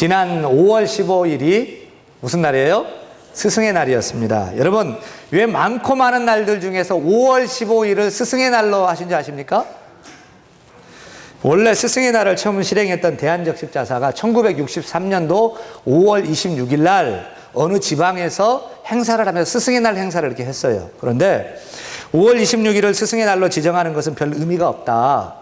지난 5월 15일이 무슨 날이에요? 스승의 날이었습니다. 여러분, 왜 많고 많은 날들 중에서 5월 15일을 스승의 날로 하신 줄 아십니까? 원래 스승의 날을 처음 실행했던 대한적십자사가 1963년도 5월 26일 날 어느 지방에서 행사를 하면서 스승의 날 행사를 이렇게 했어요. 그런데 5월 26일을 스승의 날로 지정하는 것은 별 의미가 없다.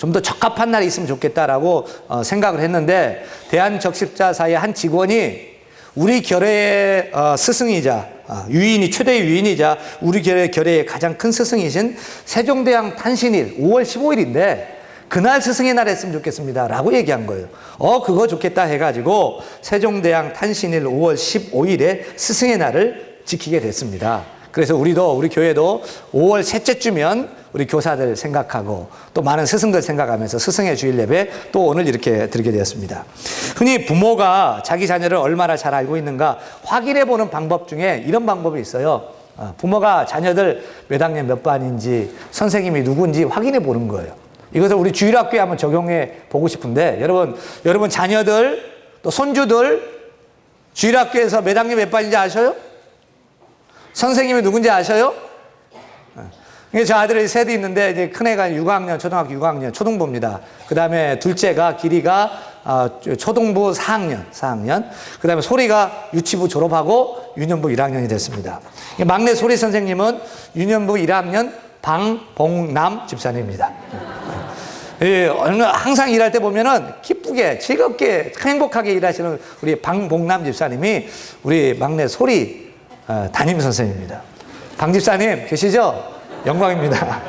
좀 더 적합한 날이 있으면 좋겠다라고 어, 생각을 했는데 대한적십자사의 한 직원이 우리 결회의 어, 스승이자 아, 유인이 최대 유인이자 우리 결회 결회의 가장 큰 스승이신 세종대왕 탄신일 5월 15일인데 그날 스승의 날 했으면 좋겠습니다. 라고 얘기한 거예요. 어, 그거 좋겠다 해가지고 세종대왕 탄신일 5월 15일에 스승의 날을 지키게 됐습니다. 그래서 우리도, 우리 교회도 5월 셋째 주면 우리 교사들 생각하고 또 많은 스승들 생각하면서 스승의 주일 예배 또 오늘 이렇게 드리게 되었습니다. 흔히 부모가 자기 자녀를 얼마나 잘 알고 있는가 확인해 보는 방법 중에 이런 방법이 있어요. 어, 부모가 자녀들 몇 학년 몇 반인지 선생님이 누군지 확인해 보는 거예요. 이것을 우리 주일학교에 한번 적용해 보고 싶은데 여러분 여러분 자녀들 또 손주들 주일학교에서 몇 학년 몇 반인지 아셔요? 선생님이 누군지 아셔요? 저 아들이 셋이 있는데 이제 큰 애가 6학년 초등학교 6학년 초등부입니다. 그 다음에 둘째가 길이가 아, 초등부 4학년 4학년. 그 다음에 소리가 유치부 졸업하고 유년부 1학년이 됐습니다. 막내 소리 선생님은 유년부 1학년 방봉남 집사님입니다. 예, 항상 일할 때 보면은 기쁘게 즐겁게 행복하게 일하시는 우리 방봉남 집사님이 우리 막내 소리 어, 담임 선생님입니다. 방 집사님 계시죠? 영광입니다.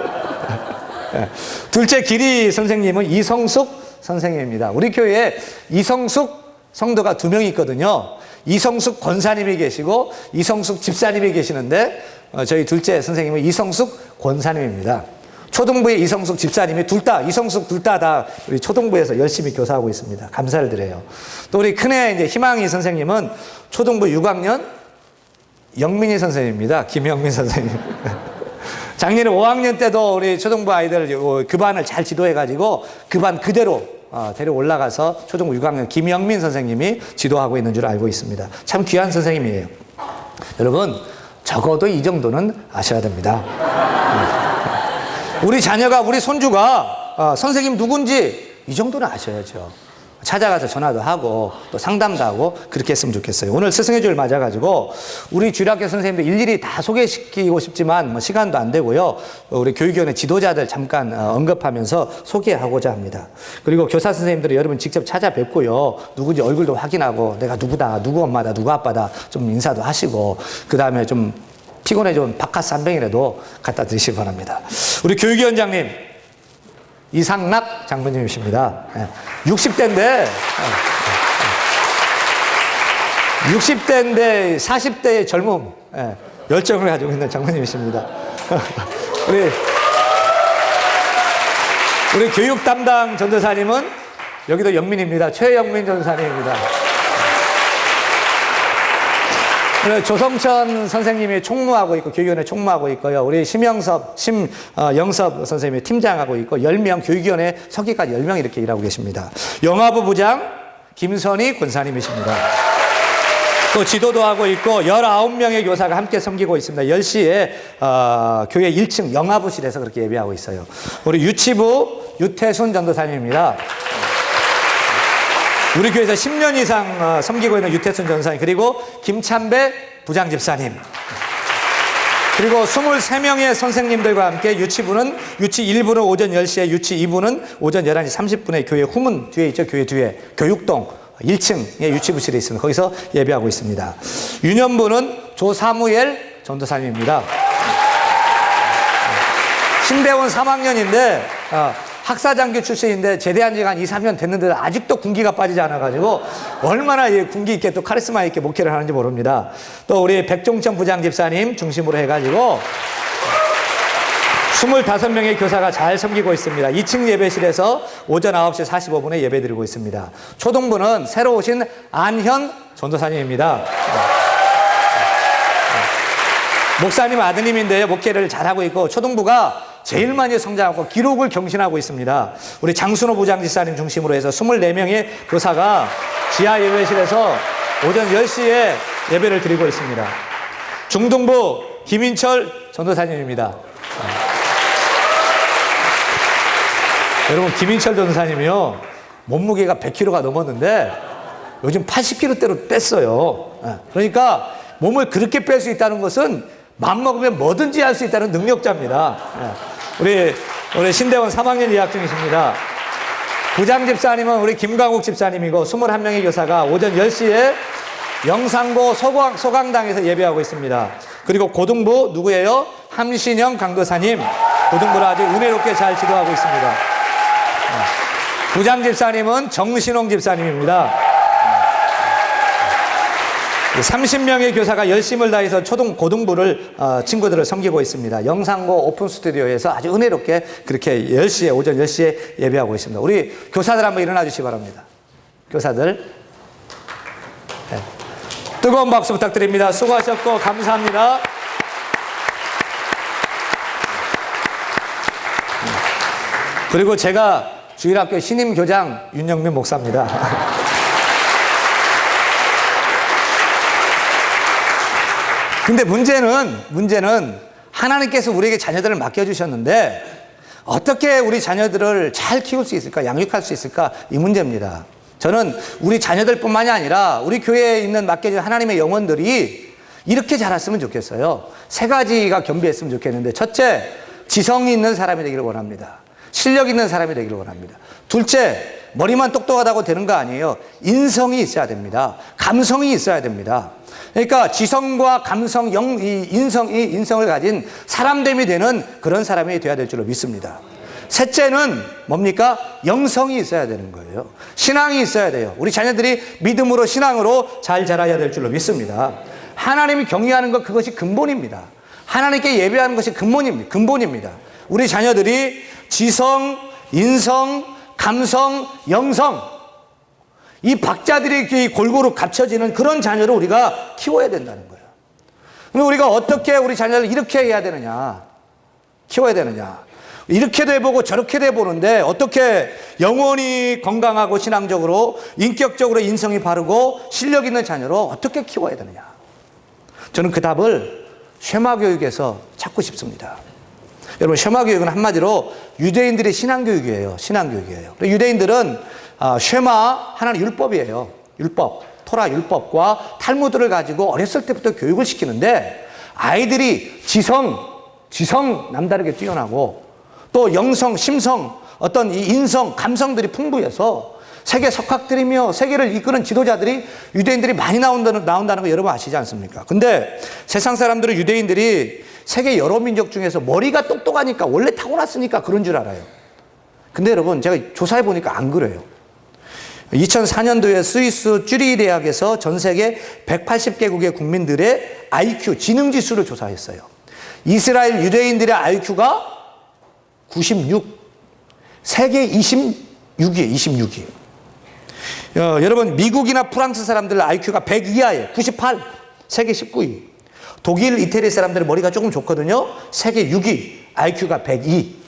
예. 둘째 기리 선생님은 이성숙 선생님입니다. 우리 교회에 이성숙 성도가 두 명 있거든요. 이성숙 권사님이 계시고 이성숙 집사님이 계시는데 어, 저희 둘째 선생님은 이성숙 권사님입니다. 초등부의 이성숙 집사님이 둘 다, 이성숙 둘 다 다 우리 초등부에서 열심히 교사하고 있습니다. 감사를 드려요. 또 우리 큰애 이제 희망이 선생님은 초등부 6학년 영민이 선생님입니다. 김영민 선생님. 작년에 5학년 때도 우리 초등부 아이들 그 반을 잘 지도해가지고 그 반 그대로 어, 데려 올라가서 초등부 6학년 김영민 선생님이 지도하고 있는 줄 알고 있습니다. 참 귀한 선생님이에요. 여러분, 적어도 이 정도는 아셔야 됩니다. 우리 자녀가, 우리 손주가 어, 선생님 누군지 이 정도는 아셔야죠. 찾아가서 전화도 하고 또 상담도 하고 그렇게 했으면 좋겠어요. 오늘 스승의 주를 맞아가지고 우리 주일학교 선생님들 일일이 다 소개시키고 싶지만 뭐 시간도 안 되고요. 우리 교육위원회 지도자들 잠깐 어, 언급하면서 소개하고자 합니다. 그리고 교사 선생님들은 여러분 직접 찾아뵙고요. 누군지 얼굴도 확인하고 내가 누구다, 누구 엄마다, 누구 아빠다 좀 인사도 하시고 그 다음에 좀 피곤해 좀 바카스 한 병이라도 갖다 드시기 바랍니다. 우리 교육위원장님 이상락 장모님이십니다. 60대인데 60대인데 40대의 젊음 예, 열정을 가지고 있는 장모님이십니다. 우리 우리 교육 담당 전도사님은 여기도 영민입니다. 최영민 전도사님입니다. 네, 조성천 선생님이 총무하고 있고 교육위원회 총무하고 있고요. 우리 심영섭, 심영섭 선생님이 팀장하고 있고 10명 교육위원회 서기까지 10명 이렇게 일하고 계십니다. 영화부 부장 김선희 권사님이십니다. 또 지도도 하고 있고 19명의 교사가 함께 섬기고 있습니다. 10시에 어, 교회 1층 영화부실에서 그렇게 예배하고 있어요. 우리 유치부 유태순 전도사님입니다. 우리 교회에서 10년 이상 어, 섬기고 있는 유태순 전사님 그리고 김찬배 부장집사님. 그리고 23명의 선생님들과 함께 유치부는 유치 1부는 오전 10시에 유치 2부는 오전 11시 30분에 교회 후문 뒤에 있죠. 교회 뒤에. 교육동 1층에 유치부실에 있습니다. 거기서 예배하고 있습니다. 유년부는 조사무엘 전도사님입니다. 신대원 3학년인데 어, 학사장교 출신인데 제대한 지가 한 2, 3년 됐는데 아직도 군기가 빠지지 않아가지고 얼마나 이 군기 있게 또 카리스마 있게 목회를 하는지 모릅니다. 또 우리 백종천 부장 집사님 중심으로 해가지고 25명의 교사가 잘 섬기고 있습니다. 2층 예배실에서 오전 9시 45분에 예배 드리고 있습니다. 초등부는 새로 오신 안현 전도사님입니다. 목사님 아드님인데요. 목회를 잘하고 있고 초등부가 제일 많이 성장하고 기록을 경신하고 있습니다. 우리 장순호 부장지사님 중심으로 해서 24명의 교사가 지하 예배실에서 오전 10시에 예배를 드리고 있습니다. 중등부 김인철 전도사님입니다. 여러분 김인철 전도사님이요 몸무게가 100kg가 넘었는데 요즘 80kg대로 뺐어요. 예. 그러니까 몸을 그렇게 뺄 수 있다는 것은 맘 먹으면 뭐든지 할 수 있다는 능력자입니다. 예. 우리 우리 신대원 3학년 2학 중이십니다. 부장 집사님은 우리 김광욱 집사님이고 21명의 교사가 오전 10시에 영상고 소강, 소강당에서 예배하고 있습니다. 그리고 고등부 누구예요? 함신영 강도사님. 고등부를 아주 은혜롭게 잘 지도하고 있습니다. 부장 집사님은 정신홍 집사님입니다. 30명의 교사가 열심을 다해서 초등 고등부를 어, 친구들을 섬기고 있습니다. 영상고 오픈 스튜디오에서 아주 은혜롭게 그렇게 10시에 오전 10시에 예배하고 있습니다. 우리 교사들 한번 일어나 주시기 바랍니다. 교사들 네. 뜨거운 박수 부탁드립니다. 수고하셨고 감사합니다. 그리고 제가 주일학교 신임 교장 윤영민 목사입니다. 근데 문제는 문제는 하나님께서 우리에게 자녀들을 맡겨 주셨는데 어떻게 우리 자녀들을 잘 키울 수 있을까? 양육할 수 있을까? 이 문제입니다. 저는 우리 자녀들뿐만이 아니라 우리 교회에 있는 맡겨진 하나님의 영혼들이 이렇게 자랐으면 좋겠어요. 세 가지가 겸비했으면 좋겠는데 첫째, 지성이 있는 사람이 되기를 원합니다. 실력 있는 사람이 되기를 원합니다. 둘째, 머리만 똑똑하다고 되는 거 아니에요. 인성이 있어야 됩니다. 감성이 있어야 됩니다. 그러니까 지성과 감성, 영, 이 인성, 이 인성을 가진 사람됨이 되는 그런 사람이 되어야 될 줄로 믿습니다. 셋째는 뭡니까? 영성이 있어야 되는 거예요. 신앙이 있어야 돼요. 우리 자녀들이 믿음으로 신앙으로 잘 자라야 될 줄로 믿습니다. 하나님이 경외하는 것 그것이 근본입니다. 하나님께 예배하는 것이 근본입니다. 근본입니다. 우리 자녀들이 지성, 인성, 감성, 영성 이 박자들이 골고루 갖춰지는 그런 자녀를 우리가 키워야 된다는 거예요. 그럼 우리가 어떻게 우리 자녀를 이렇게 해야 되느냐? 키워야 되느냐? 이렇게도 해보고 저렇게도 해보는데 어떻게 영원히 건강하고 신앙적으로 인격적으로 인성이 바르고 실력 있는 자녀로 어떻게 키워야 되느냐? 저는 그 답을 쉐마 교육에서 찾고 싶습니다. 여러분 쉐마 교육은 한마디로 유대인들의 신앙 교육이에요. 신앙 교육이에요. 유대인들은 아, 쉐마 하나는 율법이에요. 율법, 토라 율법과 탈무드를 가지고 어렸을 때부터 교육을 시키는데 아이들이 지성, 지성 남다르게 뛰어나고 또 영성, 심성, 어떤 이 인성, 감성들이 풍부해서 세계 석학들이며 세계를 이끄는 지도자들이 유대인들이 많이 나온다는, 나온다는 거 여러분 아시지 않습니까? 근데 세상 사람들은 유대인들이 세계 여러 민족 중에서 머리가 똑똑하니까 원래 타고났으니까 그런 줄 알아요. 근데 여러분 제가 조사해 보니까 안 그래요. 2004년도에 스위스 쭈리 대학에서 전 세계 180개국의 국민들의 IQ 지능 지수를 조사했어요. 이스라엘 유대인들의 IQ가 96, 세계 26위에 26위. 어, 여러분 미국이나 프랑스 사람들 IQ가 100 이하에 98, 세계 19위. 독일, 이태리 사람들은 머리가 조금 좋거든요. 세계 6위, IQ가 102.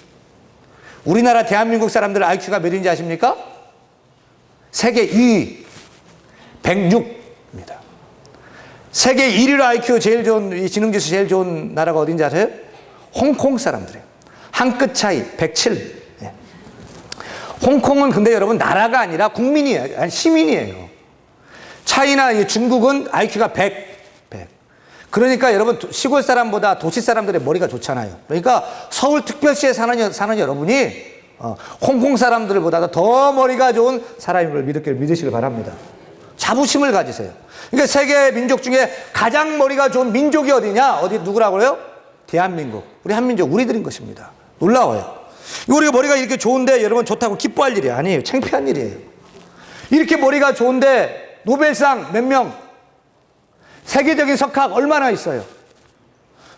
우리나라 대한민국 사람들 IQ가 몇인지 아십니까? 세계 2위 106입니다. 세계 1위로 IQ 제일 좋은 이 지능지수 제일 좋은 나라가 어딘지 아세요? 홍콩 사람들이에요. 한 끗 차이 107. 예. 홍콩은 근데 여러분 나라가 아니라 국민이에요. 아니 시민이에요. 차이나 중국은 IQ가 100. 100. 그러니까 여러분 시골 사람보다 도시 사람들의 머리가 좋잖아요. 그러니까 서울 특별시에 사는, 사는 여러분이 어, 홍콩 사람들보다 더 머리가 좋은 사람임을 믿으길 믿으시길 바랍니다. 자부심을 가지세요. 그러니까 세계 민족 중에 가장 머리가 좋은 민족이 어디냐? 어디 누구라고요? 대한민국. 우리 한민족, 우리들인 것입니다. 놀라워요. 우리가 머리가 이렇게 좋은데 여러분 좋다고 기뻐할 일이 아니에요. 창피한 일이에요. 이렇게 머리가 좋은데 노벨상 몇 명? 세계적인 석학 얼마나 있어요?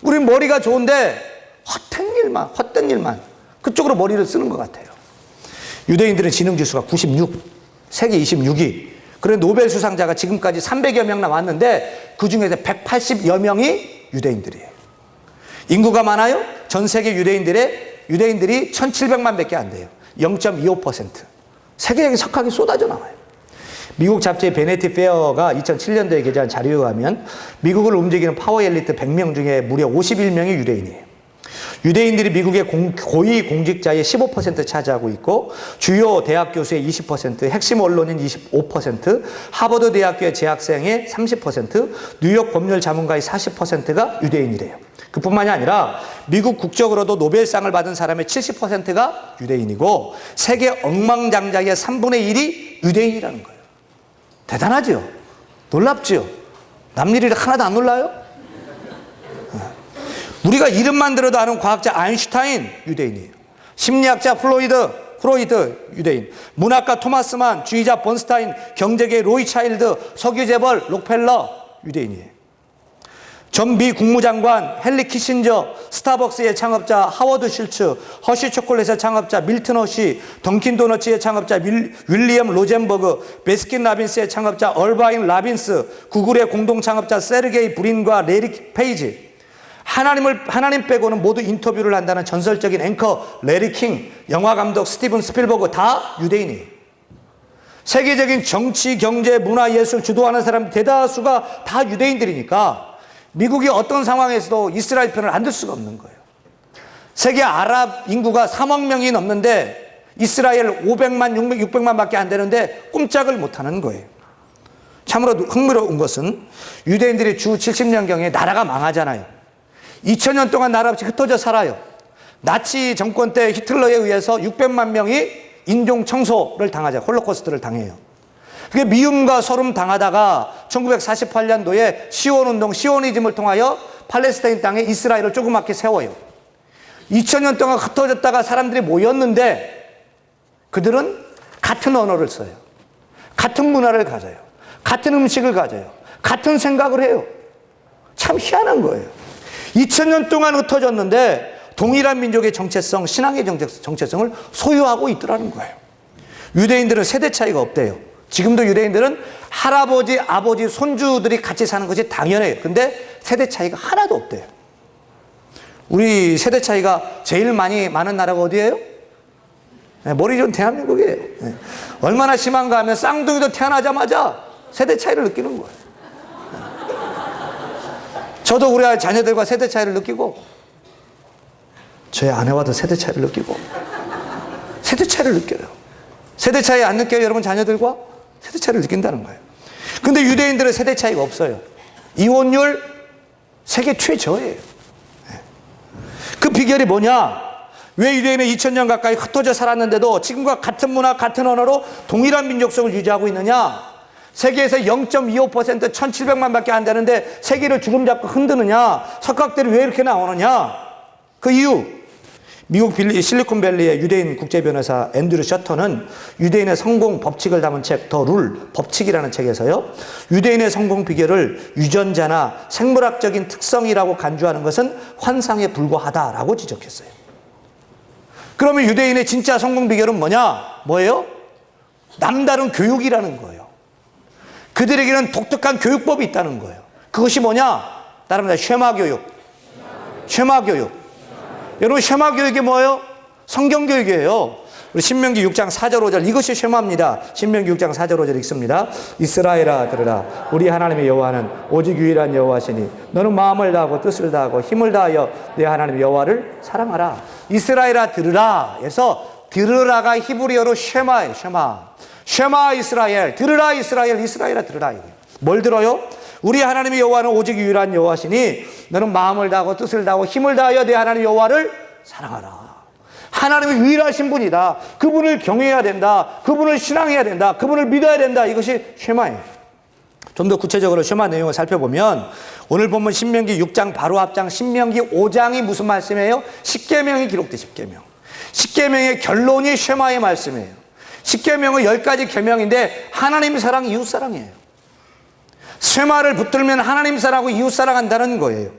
우리 머리가 좋은데 헛된 일만, 헛된 일만. 그쪽으로 머리를 쓰는 것 같아요. 유대인들의 지능 지수가 96, 세계 26위. 그런 노벨 수상자가 지금까지 300여 명 나왔는데 그 중에서 180여 명이 유대인들이에요. 인구가 많아요? 전 세계 유대인들의 유대인들이 1,700만 밖에 안 돼요. 0.25%. 세계적인 석학이 쏟아져 나와요. 미국 잡지 베네티 페어가 2007년도에 게재한 자료에 의하면 미국을 움직이는 파워 엘리트 100명 중에 무려 51명이 유대인이에요. 유대인들이 미국의 공, 고위 공직자의 15% 차지하고 있고 주요 대학 교수의 20%, 핵심 언론인 25%, 하버드 대학교의 재학생의 30%, 뉴욕 법률 자문가의 40%가 유대인이래요. 그뿐만이 아니라 미국 국적으로도 노벨상을 받은 사람의 70%가 유대인이고 세계 억망장자의 3분의 1이 유대인이라는 거예요. 대단하죠? 놀랍죠? 남일이 하나도 안 놀라요? 우리가 이름만 들어도 아는 과학자 아인슈타인 유대인이에요. 심리학자 플로이드 프로이드 유대인, 문학가 토마스만, 주의자 번스타인, 경제계 로이 차일드, 석유 재벌 록펠러 유대인이에요. 전 미 국무장관 헨리 키신저, 스타벅스의 창업자 하워드 실츠, 허쉬 초콜릿의 창업자 밀튼 허쉬, 던킨 도너츠의 창업자 윌, 윌리엄 로젠버그, 베스킨 라빈스의 창업자 얼바인 라빈스, 구글의 공동 창업자 세르게이 브린과 레리 페이지, 하나님을 하나님 빼고는 모두 인터뷰를 한다는 전설적인 앵커 레리 킹, 영화 감독 스티븐 스필버그 다 유대인이에요. 세계적인 정치, 경제, 문화, 예술 주도하는 사람 대다수가 다 유대인들이니까 미국이 어떤 상황에서도 이스라엘 편을 안 들 수가 없는 거예요. 세계 아랍 인구가 3억 명이 넘는데 이스라엘 500만, 600, 600만 밖에 안 되는데 꼼짝을 못 하는 거예요. 참으로 흥미로운 것은 유대인들이 주 70년경에 나라가 망하잖아요. 2000년 동안 나라 없이 흩어져 살아요. 나치 정권 때 히틀러에 의해서 600만 명이 인종 청소를 당하자. 홀로코스트를 당해요. 그게 미움과 서름 당하다가 1948년도에 시온 운동, 시오니즘을 통하여 팔레스타인 땅에 이스라엘을 조그맣게 세워요. 2000년 동안 흩어졌다가 사람들이 모였는데 그들은 같은 언어를 써요. 같은 문화를 가져요. 같은 음식을 가져요. 같은 생각을 해요. 참 희한한 거예요. 2000년 동안 흩어졌는데 동일한 민족의 정체성, 신앙의 정체성을 소유하고 있더라는 거예요. 유대인들은 세대 차이가 없대요. 지금도 유대인들은 할아버지, 아버지, 손주들이 같이 사는 것이 당연해요. 근데 세대 차이가 하나도 없대요. 우리 세대 차이가 제일 많이 많은 나라가 어디예요? 네, 머리 좋은 대한민국이에요. 네. 얼마나 심한가 하면 쌍둥이도 태어나자마자 세대 차이를 느끼는 거예요. 저도 우리 자녀들과 세대 차이를 느끼고 저희 아내와도 세대 차이를 느끼고 세대 차이를 느껴요. 세대 차이 안 느껴요, 여러분 자녀들과? 세대 차이를 느낀다는 거예요. 근데 유대인들은 세대 차이가 없어요. 이혼율 세계 최저예요. 네. 그 비결이 뭐냐? 왜 유대인은 2000년 가까이 흩어져 살았는데도 지금과 같은 문화, 같은 언어로 동일한 민족성을 유지하고 있느냐? 세계에서 0.25% 1700만 밖에 안 되는데 세계를 주름 잡고 흔드느냐? 석학들이 왜 이렇게 나오느냐? 그 이유. 미국 빌리, 실리콘밸리의 유대인 국제변호사 앤드류 셔터는 유대인의 성공 법칙을 담은 책, 더 룰, 법칙이라는 책에서요. 유대인의 성공 비결을 유전자나 생물학적인 특성이라고 간주하는 것은 환상에 불과하다라고 지적했어요. 그러면 유대인의 진짜 성공 비결은 뭐냐? 뭐예요? 남다른 교육이라는 거예요. 그들에게는 독특한 교육법이 있다는 거예요. 그것이 뭐냐? 따릅니다. 쉐마 교육. 쉐마 교육. 여러분, 쉐마 교육이 뭐예요? 성경 교육이에요. 우리 신명기 6장 4절 5절 이것이 쉐마입니다. 신명기 6장 4절 5절 읽습니다. 이스라엘아 들으라 우리 하나님의 여호와는 오직 유일한 여호와시니 너는 마음을 다하고 뜻을 다하고 힘을 다하여 내 하나님 여호와를 사랑하라. 이스라엘아 들으라. 해서 들으라가 히브리어로 쉐마예요. 쉐마. 쉐마 이스라엘 들으라 이스라엘 이스라엘아 들으라. 뭘 들어요? 우리 하나님의 여호와는 오직 유일한 여호와시니 너는 마음을 다하고 뜻을 다하고 힘을 다하여 내 하나님 여호와를 사랑하라. 하나님이 유일하신 분이다. 그분을 경외해야 된다. 그분을 신앙해야 된다. 그분을 믿어야 된다. 이것이 쉐마예요. 좀 더 구체적으로 쉐마 내용을 살펴보면 오늘 본문 신명기 6장 바로 앞장 신명기 5장이 무슨 말씀이에요? 십계명이 기록돼 십계명. 십계명의 결론이 쉐마의 말씀이에요. 십계명은 열 가지 계명인데 하나님 사랑, 이웃 사랑이에요. 쉐마를 붙들면 하나님 사랑하고 이웃 사랑한다는 거예요.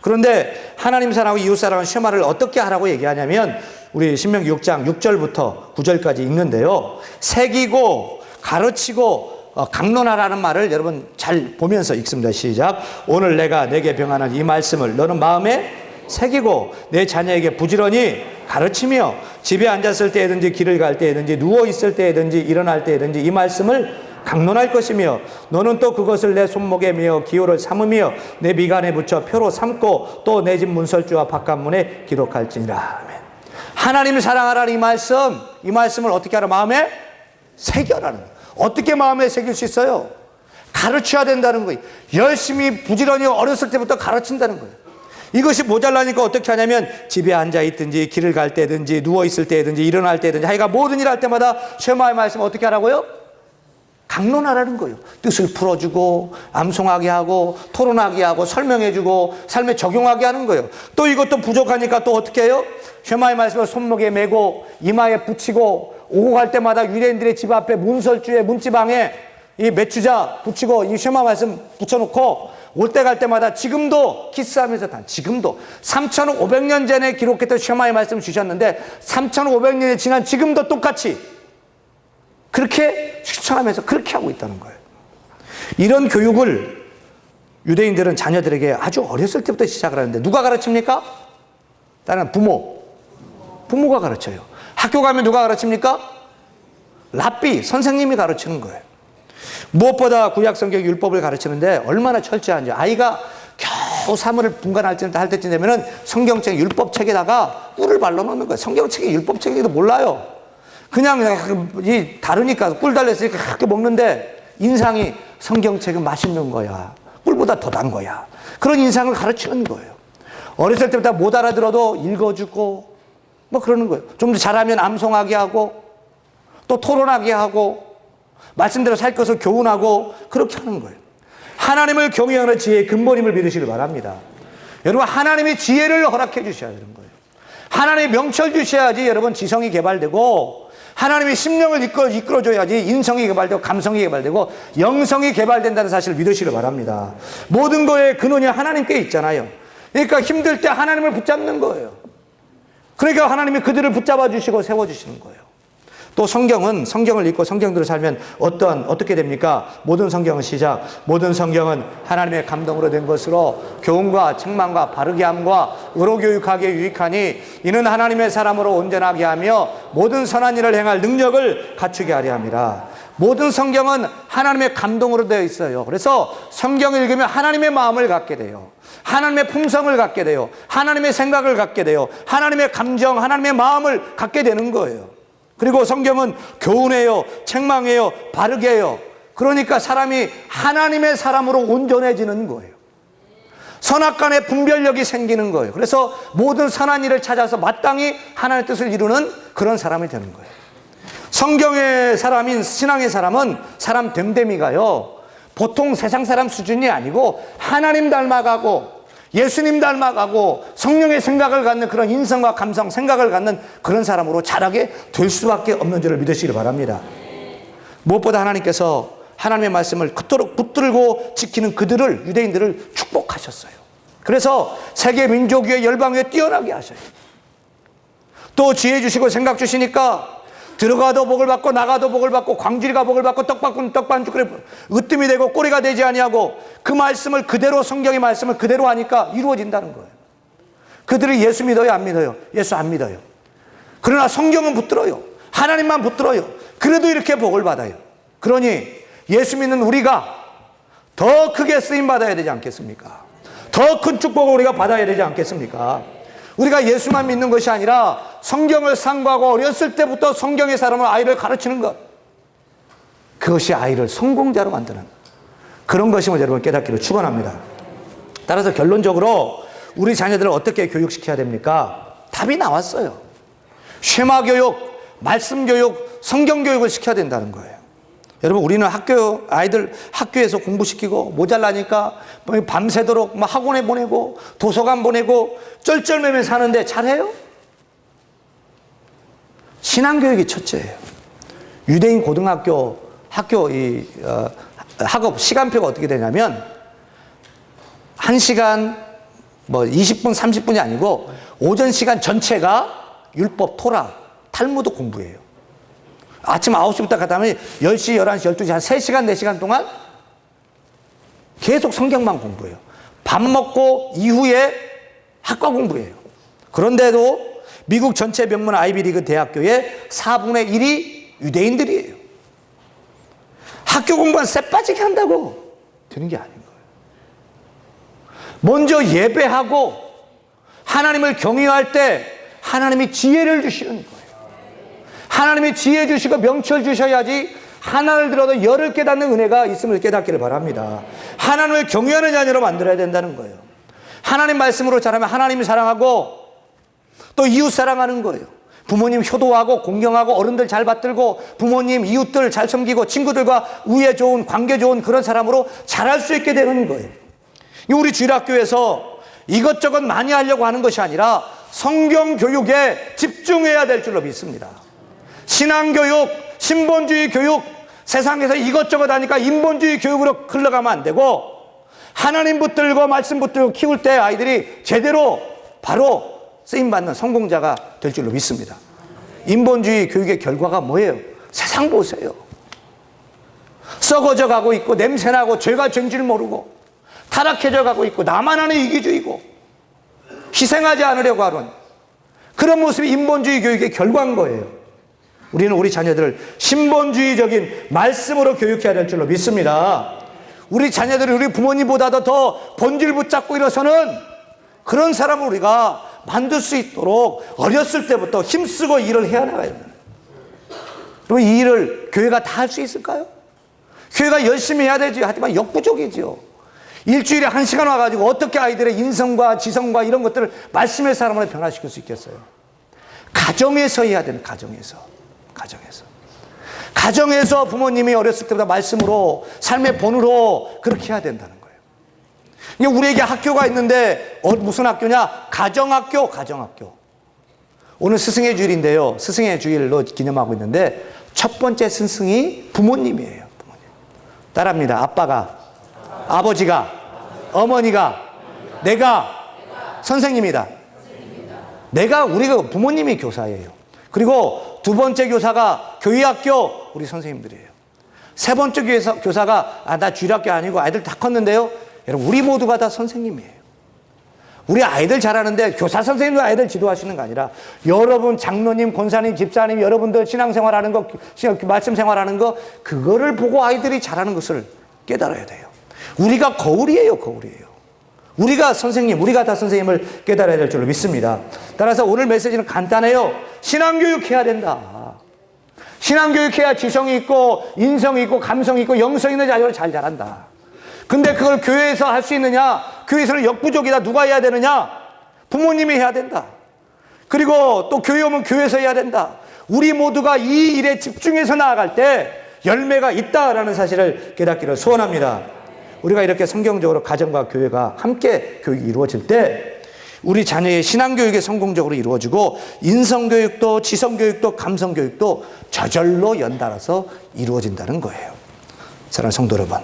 그런데 하나님 사랑하고 이웃 사랑은 쉐마를 어떻게 하라고 얘기하냐면 우리 신명기 6장 6절부터 9절까지 읽는데요. 새기고 가르치고 어, 강론하라는 말을 여러분 잘 보면서 읽습니다. 시작. 오늘 내가 내게 병하는 이 말씀을 너는 마음에 새기고 내 자녀에게 부지런히 가르치며 집에 앉았을 때든지 길을 갈 때든지 누워 있을 때든지 일어날 때든지 이 말씀을 강론할 것이며 너는 또 그것을 내 손목에 메어 기호를 삼으며 내 미간에 붙여 표로 삼고 또 내 집 문설주와 바깥문에 기록할지니라 아멘. 하나님을 사랑하라는 이 말씀 이 말씀을 어떻게 하라 마음에 새겨라는. 어떻게 마음에 새길 수 있어요? 가르쳐야 된다는 거예요. 열심히 부지런히 어렸을 때부터 가르친다는 거예요. 이것이 모자라니까 어떻게 하냐면 집에 앉아 있든지 길을 갈 때든지 누워 있을 때든지 일어날 때든지 하여가 모든 일 할 때마다 쉐마의 말씀 어떻게 하라고요? 강론하라는 거예요. 뜻을 풀어주고 암송하게 하고 토론하게 하고 설명해주고 삶에 적용하게 하는 거예요. 또 이것도 부족하니까 또 어떻게 해요? 쉐마의 말씀을 손목에 메고 이마에 붙이고 오고 갈 때마다 유대인들의 집 앞에 문설주에 문지방에 이 매추자 붙이고 이 쉐마 말씀 붙여놓고 올 때 갈 때마다 지금도 키스하면서 단 지금도 3,500년 전에 기록했던 쉐마의 말씀 주셨는데 3,500년이 지난 지금도 똑같이 그렇게 실천하면서 그렇게 하고 있다는 거예요. 이런 교육을 유대인들은 자녀들에게 아주 어렸을 때부터 시작을 하는데 누가 가르칩니까? 다른 부모. 부모가 가르쳐요. 학교 가면 누가 가르칩니까? 랍비, 선생님이 가르치는 거예요. 무엇보다 구약 성경 율법을 가르치는데 얼마나 철저한지 아이가 겨우 사물을 분간할 때, 할 때쯤 되면은 성경책 율법책에다가 꿀을 발라 놓는 거예요. 성경책이 율법책이도 몰라요. 그냥 이 다르니까 꿀 달랬으니까 그렇게 먹는데 인상이 성경책은 맛있는 거야. 꿀보다 더 단 거야. 그런 인상을 가르치는 거예요. 어렸을 때부터 못 알아들어도 읽어주고 뭐 그러는 거예요. 좀 더 잘하면 암송하게 하고 또 토론하게 하고 말씀대로 살 것을 교훈하고 그렇게 하는 거예요. 하나님을 경외하는 지혜의 근본임을 믿으시길 바랍니다. 여러분 하나님이 지혜를 허락해 주셔야 되는 거예요. 하나님의 명철 주셔야지 여러분 지성이 개발되고 하나님의 심령을 이끌어, 이끌어줘야지 인성이 개발되고 감성이 개발되고 영성이 개발된다는 사실을 믿으시길 바랍니다. 모든 거의 근원이 하나님께 있잖아요. 그러니까 힘들 때 하나님을 붙잡는 거예요. 그러니까 하나님이 그들을 붙잡아 주시고 세워 주시는 거예요. 또 성경은 성경을 읽고 성경들을 살면 어떠한 어떻게 됩니까? 모든 성경은 시작. 모든 성경은 하나님의 감동으로 된 것으로 교훈과 책망과 바르게 함과 의로 교육하기에 유익하니 이는 하나님의 사람으로 온전하게 하며 모든 선한 일을 행할 능력을 갖추게 하려 함이라. 모든 성경은 하나님의 감동으로 되어 있어요. 그래서 성경을 읽으면 하나님의 마음을 갖게 돼요. 하나님의 품성을 갖게 돼요. 하나님의 생각을 갖게 돼요. 하나님의 감정, 하나님의 마음을 갖게 되는 거예요. 그리고 성경은 교훈해요, 책망해요, 바르게 해요. 그러니까 사람이 하나님의 사람으로 온전해지는 거예요. 선악간의 분별력이 생기는 거예요. 그래서 모든 선한 일을 찾아서 마땅히 하나님의 뜻을 이루는 그런 사람이 되는 거예요. 성경의 사람인 신앙의 사람은 사람 됨됨이가요. 보통 세상 사람 수준이 아니고 하나님 닮아가고 예수님 닮아가고 성령의 생각을 갖는 그런 인성과 감성, 생각을 갖는 그런 사람으로 자라게 될 수밖에 없는 줄을 믿으시길 바랍니다. 무엇보다 하나님께서 하나님의 말씀을 그토록 붙들고 지키는 그들을 유대인들을 축복하셨어요. 그래서 세계 민족 위에 열방 위에 뛰어나게 하셔요. 또 지혜 주시고 생각 주시니까 들어가도 복을 받고 나가도 복을 받고 광질이가 복을 받고 떡받고 떡반죽 으뜸이 되고 꼬리가 되지 아니하고 그 말씀을 그대로 성경의 말씀을 그대로 하니까 이루어진다는 거예요. 그들이 예수 믿어요 안 믿어요? 예수 안 믿어요. 그러나 성경은 붙들어요. 하나님만 붙들어요. 그래도 이렇게 복을 받아요. 그러니 예수 믿는 우리가 더 크게 쓰임 받아야 되지 않겠습니까? 더 큰 축복을 우리가 받아야 되지 않겠습니까? 우리가 예수만 믿는 것이 아니라 성경을 상고하고 어렸을 때부터 성경의 사람을 아이를 가르치는 것. 그것이 아이를 성공자로 만드는 그런 것임을 여러분 깨닫기를 축원합니다. 따라서 결론적으로 우리 자녀들을 어떻게 교육시켜야 됩니까? 답이 나왔어요. 쉐마 교육, 말씀 교육, 성경 교육을 시켜야 된다는 거예요. 여러분 우리는 학교 아이들 학교에서 공부시키고 모자라니까 밤새도록 막 학원에 보내고 도서관 보내고 쩔쩔매매 사는데 잘해요? 신앙교육이 첫째예요. 유대인 고등학교 학교 이 어, 학업 시간표가 어떻게 되냐면 한 시간 뭐 20분 30분이 아니고 오전 시간 전체가 율법 토라 탈무드 공부예요. 아침 9시부터 갔다 면 10시, 11시, 12시 한 3시간, 4시간 동안 계속 성경만 공부해요. 밥 먹고 이후에 학과 공부예요. 그런데도 미국 전체 명문 아이비리그 대학교의 4분의 1이 유대인들이에요. 학교 공부만 쎄 빠지게 한다고 되는 게 아닌 거예요. 먼저 예배하고 하나님을 경외할 때 하나님이 지혜를 주시는 거예요. 하나님이 지혜 주시고 명철 주셔야지 하나를 들어도 열을 깨닫는 은혜가 있음을 깨닫기를 바랍니다. 하나님을 경외하는 자녀로 만들어야 된다는 거예요. 하나님 말씀으로 자라면 하나님이 사랑하고 또 이웃 사랑하는 거예요. 부모님 효도하고 공경하고 어른들 잘 받들고 부모님 이웃들 잘 섬기고 친구들과 우애 좋은 관계 좋은 그런 사람으로 자랄 수 있게 되는 거예요. 우리 주일학교에서 이것저것 많이 하려고 하는 것이 아니라 성경 교육에 집중해야 될 줄로 믿습니다. 신앙교육, 신본주의 교육, 세상에서 이것저것 하니까 인본주의 교육으로 흘러가면 안 되고 하나님 붙들고 말씀 붙들고 키울 때 아이들이 제대로 바로 쓰임받는 성공자가 될 줄로 믿습니다. 인본주의 교육의 결과가 뭐예요? 세상 보세요. 썩어져 가고 있고 냄새나고 죄가 죄인줄 모르고 타락해져 가고 있고 나만 하는 이기주의고 희생하지 않으려고 하는 그런 모습이 인본주의 교육의 결과인 거예요. 우리는 우리 자녀들을 신본주의적인 말씀으로 교육해야 될 줄로 믿습니다. 우리 자녀들이 우리 부모님보다도 더 본질 붙잡고 일어서는 그런 사람을 우리가 만들 수 있도록 어렸을 때부터 힘쓰고 일을 해야 나가야. 그럼 이 일을 교회가 다 할 수 있을까요? 교회가 열심히 해야 되지. 하지만 역부족이죠. 일주일에 한 시간 와가지고 어떻게 아이들의 인성과 지성과 이런 것들을 말씀의 사람으로 변화시킬 수 있겠어요? 가정에서 해야 되는 가정에서. 가정에서. 가정에서 부모님이 어렸을 때부터 말씀으로 삶의 본으로 그렇게 해야 된다는 거예요. 이게 우리에게 학교가 있는데 어, 무슨 학교냐? 가정학교, 가정학교. 오늘 스승의 주일인데요. 스승의 주일로 기념하고 있는데 첫 번째 스승이 부모님이에요. 부모님. 따라합니다. 아빠가, 아버지가, 어머니가, 내가 선생님이다. 내가 우리가 부모님이 교사예요. 그리고 두 번째 교사가 교회학교 우리 선생님들이에요. 세 번째 교사, 교사가 아, 나 주일학교 아니고 아이들 다 컸는데요. 여러분 우리 모두가 다 선생님이에요. 우리 아이들 잘하는데 교사 선생님도 아이들 지도하시는 거 아니라 여러분 장로님, 권사님, 집사님 여러분들 신앙생활 하는 거, 말씀 생활 하는 거 그거를 보고 아이들이 잘하는 것을 깨달아야 돼요. 우리가 거울이에요, 거울이에요. 우리가 선생님, 우리가 다 선생님을 깨달아야 될 줄로 믿습니다. 따라서 오늘 메시지는 간단해요. 신앙교육 해야 된다. 신앙교육 해야 지성이 있고, 인성이 있고, 감성이 있고, 영성이 있는 자녀를 잘 자란다. 근데 그걸 교회에서 할 수 있느냐? 교회에서는 역부족이다. 누가 해야 되느냐? 부모님이 해야 된다. 그리고 또 교회 오면 교회에서 해야 된다. 우리 모두가 이 일에 집중해서 나아갈 때 열매가 있다라는 사실을 깨닫기를 소원합니다. 우리가 이렇게 성경적으로 가정과 교회가 함께 교육이 이루어질 때 우리 자녀의 신앙교육이 성공적으로 이루어지고 인성교육도 지성교육도 감성교육도 저절로 연달아서 이루어진다는 거예요. 사랑하는 성도 여러분,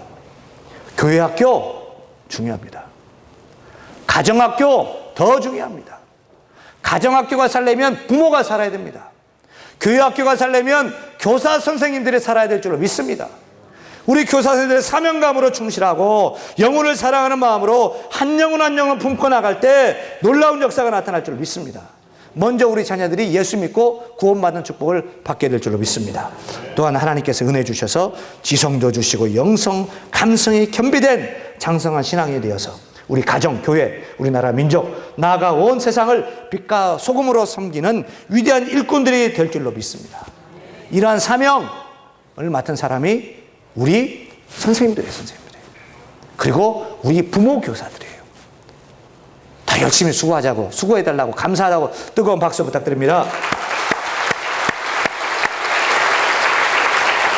교회 학교 중요합니다. 가정학교 더 중요합니다. 가정학교가 살려면 부모가 살아야 됩니다. 교회 학교가 살려면 교사 선생님들이 살아야 될 줄로 믿습니다. 우리 교사 선생님들의 사명감으로 충실하고 영혼을 사랑하는 마음으로 한 영혼 한 영혼 품고 나갈 때 놀라운 역사가 나타날 줄 믿습니다. 먼저 우리 자녀들이 예수 믿고 구원받는 축복을 받게 될 줄로 믿습니다. 또한 하나님께서 은혜 주셔서 지성도 주시고 영성, 감성이 겸비된 장성한 신앙이 되어서 우리 가정, 교회, 우리나라 민족, 나아가 온 세상을 빛과 소금으로 섬기는 위대한 일꾼들이 될 줄로 믿습니다. 이러한 사명을 맡은 사람이 우리 선생님들의 선생님들이에요. 그리고 우리 부모 교사들이에요. 더 열심히 수고하자고, 수고해달라고, 감사하다고 뜨거운 박수 부탁드립니다.